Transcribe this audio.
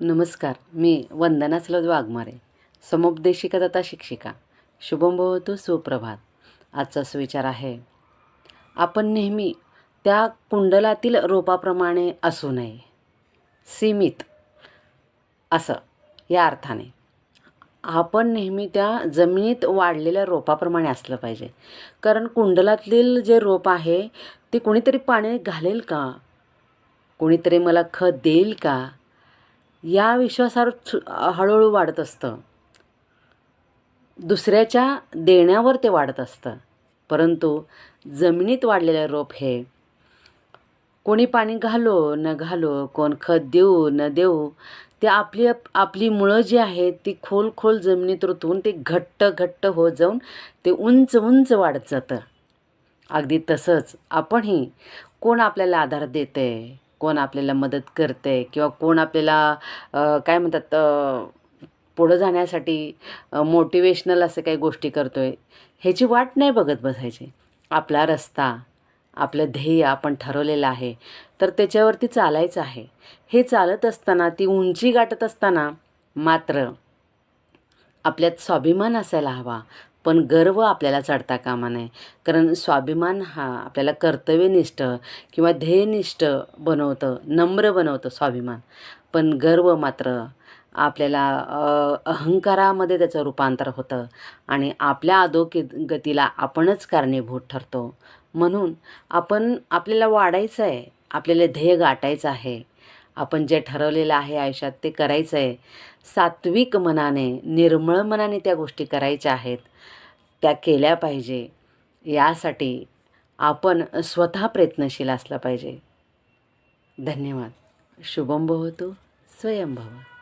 नमस्कार मी वंदना सलद वाघमारे समुपदेशिका तथा शिक्षिका. शुभम भवतु सुप्रभात. आजचा सुविचार आहे आपण नेहमी त्या कुंडलातील रोपाप्रमाणे असू नये सीमित असं या अर्थाने. आपण नेहमी त्या जमिनीत वाढलेल्या रोपाप्रमाणे असलं पाहिजे. कारण कुंडलातील जे रोप आहे ते कोणीतरी पाणी घालेल का? कोणीतरी मला खत देईल का? या विश्वासावर हळूहळू वाढत असतं. दुसऱ्याच्या देण्यावर ते वाढत असतं. परंतु जमिनीत वाढलेलं रोप हे कोणी पाणी घालो न घालो कोण खत देऊ न देऊ ते आपली आपली मुळं जी आहेत ती खोल खोल जमिनीत रुतून ते घट्ट घट्ट होत जाऊन ते उंच उंच वाढत जातं. अगदी तसंच आपणही कोण आपल्याला आधार देते कोण आपल्याला मदत करते किंवा कोण आपल्याला काय म्हणतात पुढं जाण्यासाठी मोटिवेशनल असं काही गोष्टी करतो आहे ह्याची वाट नाही बघत बसायची. आपला रस्ता आपलं ध्येय आपण ठरवलेलं आहे तर त्याच्यावरती चालायचं आहे. हे चालत असताना ती उंची गाठत असताना मात्र आपल्यात स्वाभिमान असायला हवा. पण गर्व आपल्याला चढता कामा नये. कारण स्वाभिमान हा आपल्याला कर्तव्यनिष्ठ किंवा ध्येयनिष्ठ बनवतं नम्र बनवतं स्वाभिमान. पण गर्व मात्र आपल्याला अहंकारामध्ये त्याचं रूपांतर होतं आणि आपल्या अधोके गतीला आपणच कारणीभूत ठरतो. म्हणून आपण आपल्याला वाढायचं आहे आपल्याला ध्येय गाठायचं आहे. आपण जे ठरवलेलं आहे आयुष्यात ते करायचं आहे सात्विक मनाने निर्मळ मनाने त्या गोष्टी करायच्या आहेत. त्या केल्या पाहिजे. यासाठी आपण स्वतः प्रयत्नशील असलं पाहिजे. धन्यवाद. शुभम भवतो. स्वयंभव.